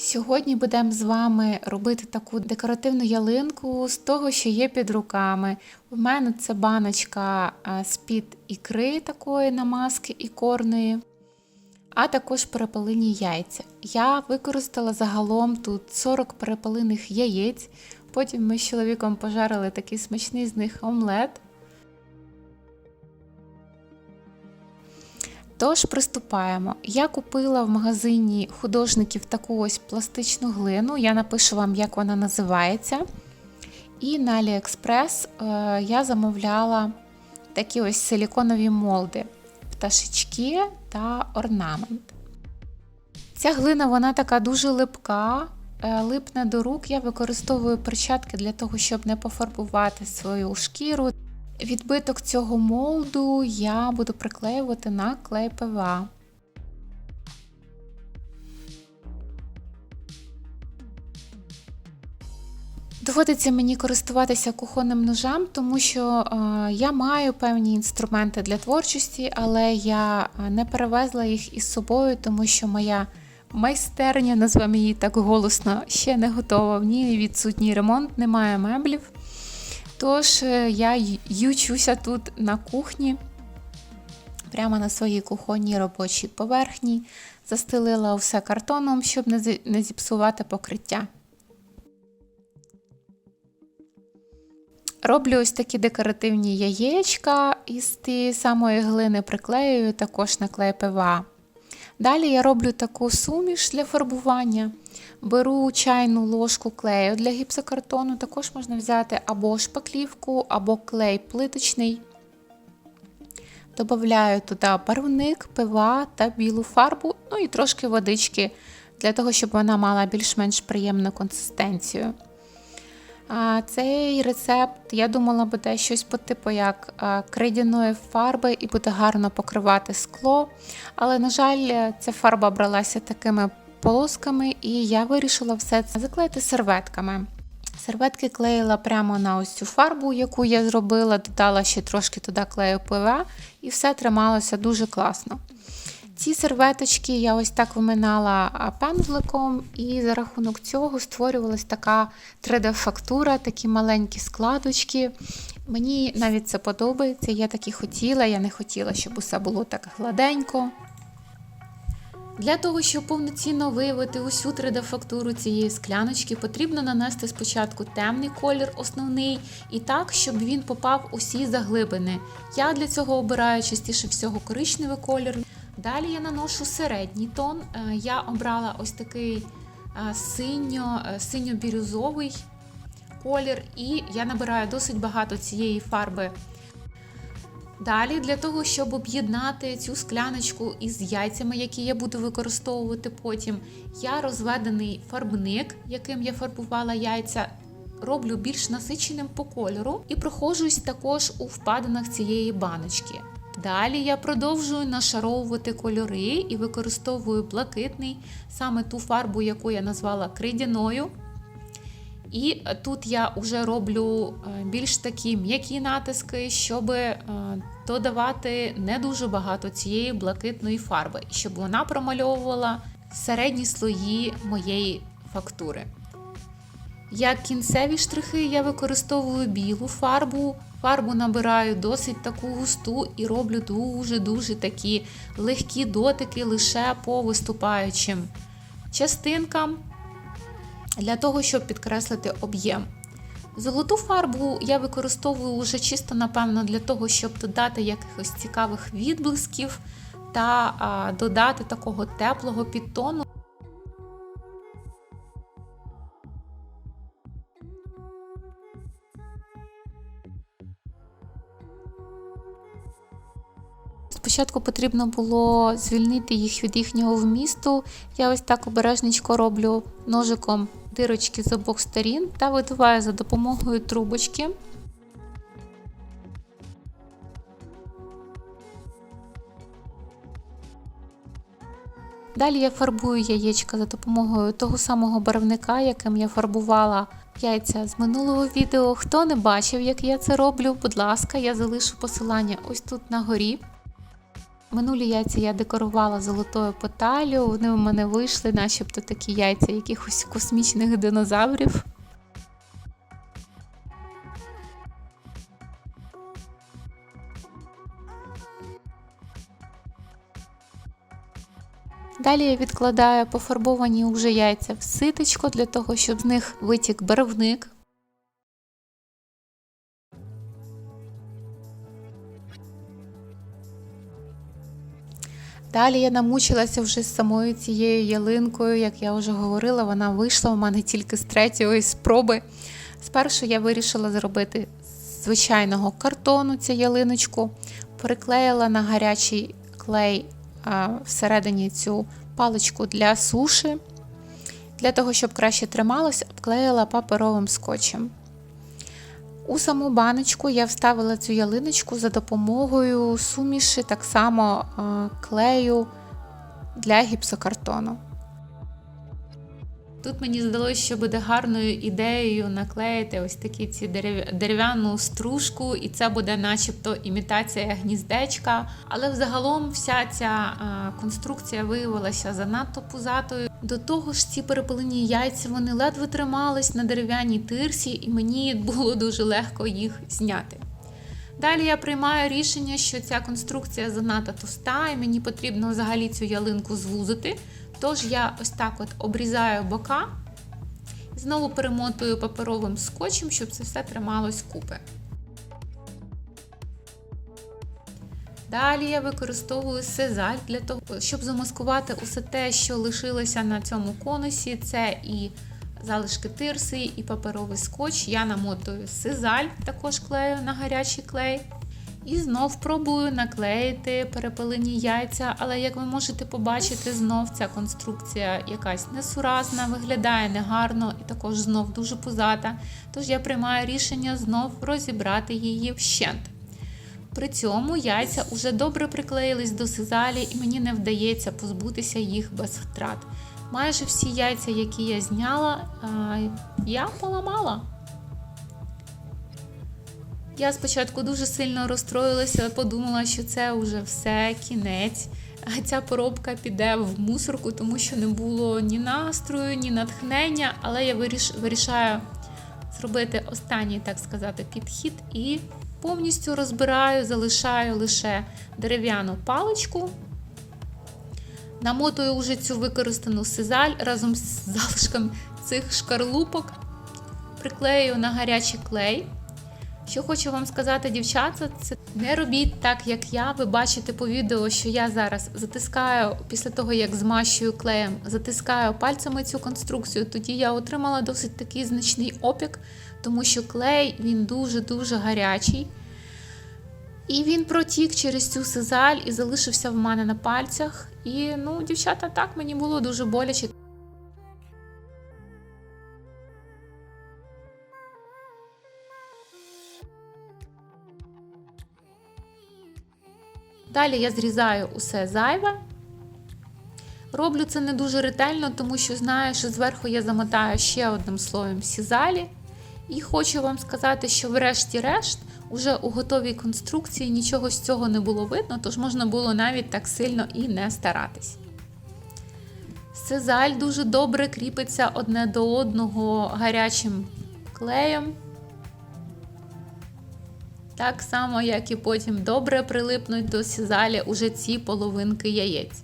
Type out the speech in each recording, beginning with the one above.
Сьогодні будемо з вами робити таку декоративну ялинку з того, що є під руками. У мене це баночка е, з-під ікри такої намазки ікорної, а також перепелині яйця. Я використала загалом тут 40 перепелиних яєць. Потім ми з чоловіком пожарили такий смачний з них омлет. Тож приступаємо. Я купила в магазині художників таку ось пластичну глину. Я напишу вам, як вона називається. І на AliExpress е, я замовляла такі ось силіконові молди, пташечки та орнамент. Ця глина вона така дуже липка, е, липне до рук. Я використовую перчатки для того, щоб не пофарбувати свою шкіру. Відбиток цього молду я буду приклеювати на клей ПВА. Доводиться мені користуватися кухонним ножем, тому що е, я маю певні інструменти для творчості, але я не перевезла їх із собою, тому що моя майстерня, назвемо її так голосно, ще не готова. В ній відсутній ремонт, немає меблів. Тож е, я ючуся тут на кухні, прямо на своїй кухонній робочій поверхні, застелила все картоном, щоб не зіпсувати покриття. Роблю ось такі декоративні яєчка із тієї самої глини приклеюю також на клей ПВА. Далі я роблю таку суміш для фарбування. Беру чайну ложку клею для гіпсокартону, також можна взяти або шпаклівку, або клей плиточний. Добавляю туди барвник, пива та білу фарбу, ну і трошки водички, для того, щоб вона мала більш-менш приємну консистенцію. Цей рецепт, я думала, буде щось по типу як кридяної фарби і буде гарно покривати скло. Але, на жаль, ця фарба бралася такими полосками, і я вирішила все це заклеїти серветками. Серветки клеїла прямо на ось цю фарбу, яку я зробила, додала ще трошки туди клею ПВА, і все трималося дуже класно. Ці серветочки я ось так виминала пензликом, і за рахунок цього створювалася така 3D-фактура, такі маленькі складочки. Мені навіть це подобається, я так і хотіла, я не хотіла, щоб усе було так гладенько. Для того, щоб повноцінно виявити усю 3D-фактуру цієї скляночки, потрібно нанести спочатку темний колір, основний, і так, щоб він попав усі заглибини. Я для цього обираю частіше всього коричневий колір. Далі я наношу середній тон. Е, я обрала ось такий е, синьо, е, синьо-бірюзовий колір, і я набираю досить багато цієї фарби. Далі, для того, щоб об'єднати цю скляночку із яйцями, які я буду використовувати потім, я розведений фарбник, яким я фарбувала яйця, роблю більш насиченим по кольору і проходжусь також у впадинах цієї баночки. Далі я продовжую нашаровувати кольори і використовую блакитний, саме ту фарбу, яку я назвала кридяною. І тут я вже роблю е, більш такі м'які натиски, щоб е, додавати не дуже багато цієї блакитної фарби, щоб вона промальовувала середні слої моєї фактури. Як кінцеві штрихи я використовую білу фарбу, Фарбу набираю досить таку густу і роблю дуже-дуже такі легкі дотики лише по виступаючим частинкам, для того, щоб підкреслити об'єм. Золоту фарбу я використовую вже чисто, напевно, для того, щоб додати якихось цікавих відблисків та додати такого теплого підтону. Спочатку потрібно було звільнити їх від їхнього вмісту. Я ось так обережничко роблю ножиком дирочки з обох сторін та видуваю за допомогою трубочки. Далі я фарбую яєчка за допомогою того самого барвника, яким я фарбувала яйця з минулого відео. Хто не бачив, як я це роблю, будь ласка, я залишу посилання ось тут на горі. Минулі яйця я декорувала золотою поталю. Вони у мене вийшли, начебто такі яйця якихось космічних динозаврів. Далі я відкладаю пофарбовані уже яйця в ситочко для того, щоб з них витік барвник. Далі я намучилася вже з самою цією ялинкою, як я вже говорила, вона вийшла у мене тільки з третьої спроби. Спершу я вирішила зробити звичайного картону цю ялиночку, приклеїла на гарячий клей а, всередині цю паличку для суші. Для того, щоб краще трималось, обклеїла паперовим скотчем. У саму баночку я вставила цю ялиночку за допомогою суміші, так само клею для гіпсокартону. Тут мені здалося, що буде гарною ідеєю наклеїти ось такі ці дерев'яну стружку, і це буде начебто імітація гніздечка. Але взагалом вся ця конструкція виявилася занадто пузатою. До того ж, ці перепилені яйця вони ледве тримались на дерев'яній тирсі, і мені було дуже легко їх зняти. Далі я приймаю рішення, що ця конструкція занадто товста, і мені потрібно взагалі цю ялинку звузити. Тож я ось так от обрізаю бока, знову перемотую паперовим скотчем, щоб це все трималось купи. Далі я використовую сезаль для того, щоб замаскувати усе те, що лишилося на цьому конусі. Це і залишки тирси, і паперовий скотч. Я намотую сезаль, також клею на гарячий клей. І знов пробую наклеїти перепилені яйця, але як ви можете побачити, знов ця конструкція якась несуразна, виглядає негарно і також знов дуже пузата. Тож я приймаю рішення знов розібрати її вщент. При цьому яйця вже добре приклеїлись до сизалі, і мені не вдається позбутися їх без втрат. Майже всі яйця, які я зняла, я поламала. Я спочатку дуже сильно розстроїлася, подумала, що це вже все, кінець. А ця поробка піде в мусорку, тому що не було ні настрою, ні натхнення. Але я вирішаю зробити останній, так сказати, підхід і повністю розбираю, залишаю лише дерев'яну паличку. Намотую вже цю використану сизаль разом з залишком цих шкарлупок, приклею на гарячий клей. Що хочу вам сказати, дівчата, це не робіть так, як я. Ви бачите по відео, що я зараз затискаю після того, як змащую клеєм, затискаю пальцями цю конструкцію. Тоді я отримала досить такий значний опік, тому що клей він дуже-дуже гарячий. І він протік через цю сизаль і залишився в мене на пальцях. І ну, дівчата, так мені було дуже боляче. Далі я зрізаю усе зайве. Роблю це не дуже ретельно, тому що знаю, що зверху я замотаю ще одним слоєм сізалі. І хочу вам сказати, що, врешті-решт, уже у готовій конструкції нічого з цього не було видно, тож можна було навіть так сильно і не старатись. Сизаль дуже добре кріпиться одне до одного гарячим клеєм. Так само, як і потім добре прилипнуть до сізалі уже ці половинки яєць.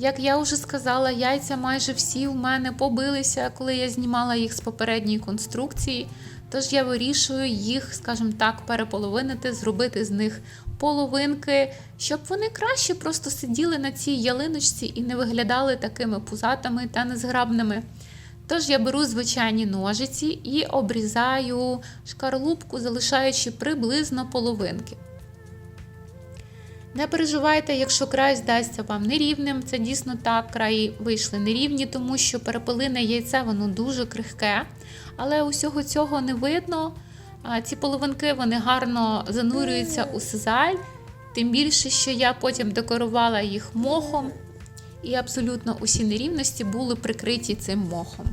Як я вже сказала, яйця майже всі у мене побилися, коли я знімала їх з попередньої конструкції. Тож я вирішую їх, скажімо так, переполовинити, зробити з них половинки, щоб вони краще просто сиділи на цій ялиночці і не виглядали такими пузатими та незграбними. Тож я беру звичайні ножиці і обрізаю шкарлупку, залишаючи приблизно половинки. Не переживайте, якщо край здасться вам нерівним, це дійсно так, краї вийшли нерівні, тому що перепелине яйце воно дуже крихке, але усього цього не видно. Ці половинки вони гарно занурюються у сизаль, тим більше, що я потім декорувала їх мохом, і абсолютно усі нерівності були прикриті цим мохом.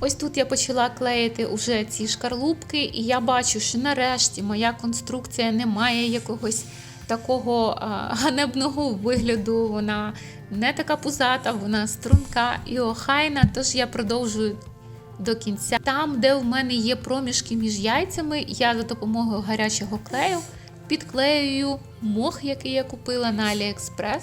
Ось тут я почала клеїти уже ці шкарлупки, і я бачу, що нарешті моя конструкція не має якогось такого ганебного вигляду. Вона не така пузата, вона струнка і охайна. Тож я продовжую до кінця. Там, де в мене є проміжки між яйцями, я за допомогою гарячого клею підклеюю мох, який я купила на AliExpress.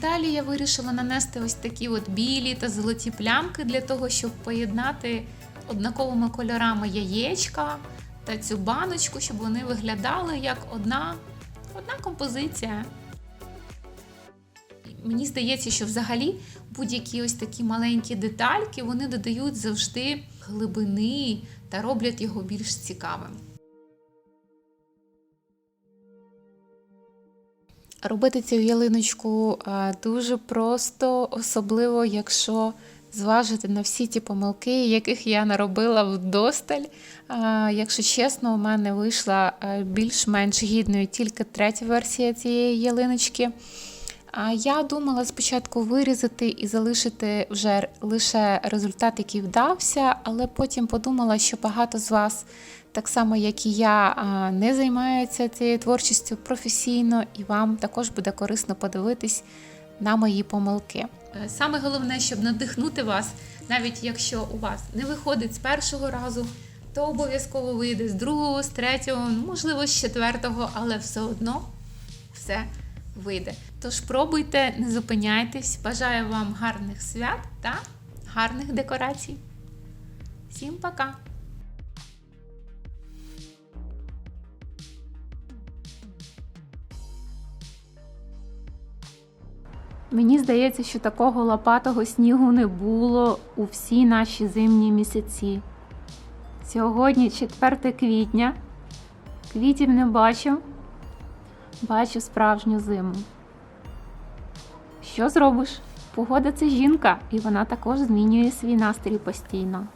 Далі я вирішила нанести ось такі от білі та золоті плямки для того, щоб поєднати однаковими кольорами яєчка та цю баночку, щоб вони виглядали як одна, одна композиція. Мені здається, що взагалі будь-які ось такі маленькі детальки вони додають завжди глибини та роблять його більш цікавим. Робити цю ялиночку дуже просто, особливо якщо зважити на всі ті помилки, яких я наробила вдосталь. Якщо чесно, у мене вийшла більш-менш гідною тільки третя версія цієї ялиночки. Я думала спочатку вирізати і залишити вже лише результат, який вдався, але потім подумала, що багато з вас, так само як і я, не займаються цією творчістю професійно, і вам також буде корисно подивитись на мої помилки. Е, Саме головне, щоб надихнути вас, навіть якщо у вас не виходить з першого разу, то обов'язково вийде з другого, з третього, можливо, з четвертого, але все одно все вийде. Тож пробуйте, не зупиняйтесь. Бажаю вам гарних свят та гарних декорацій. Всім пока! Мені здається, що такого лопатого снігу не було у всі наші зимні місяці. Сьогодні 4 квітня. Квітів не бачу, бачу справжню зиму. Що зробиш? Погода це жінка, і вона також змінює свій настрій постійно.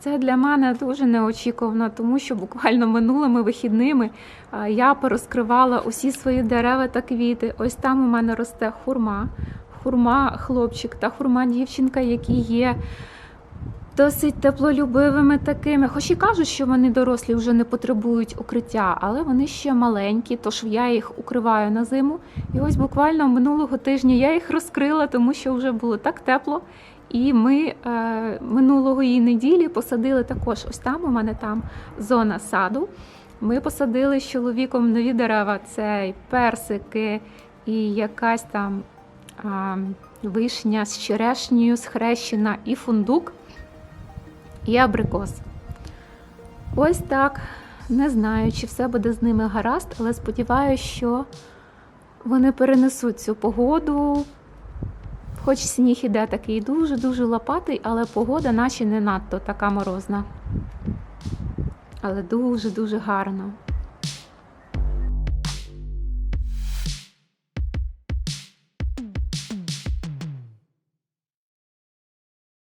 Це для мене дуже неочікувано, тому що буквально минулими вихідними я порозкривала усі свої дерева та квіти. Ось там у мене росте хурма, хурма хлопчик та хурма дівчинка, які є досить теплолюбивими такими. Хоч і кажуть, що вони дорослі вже не потребують укриття, але вони ще маленькі, тож я їх укриваю на зиму. І ось буквально минулого тижня я їх розкрила, тому що вже було так тепло. І ми е, минулої неділі посадили також ось там. У мене там зона саду. Ми посадили з чоловіком нові дерева: це й персики, і якась там а, вишня з черешнею, схрещена, і фундук, і абрикос. Ось так. Не знаю, чи все буде з ними гаразд, але сподіваюся, що вони перенесуть цю погоду. Хоч сніг іде такий дуже-дуже лопатий, але погода наче не надто така морозна. Але дуже-дуже гарно.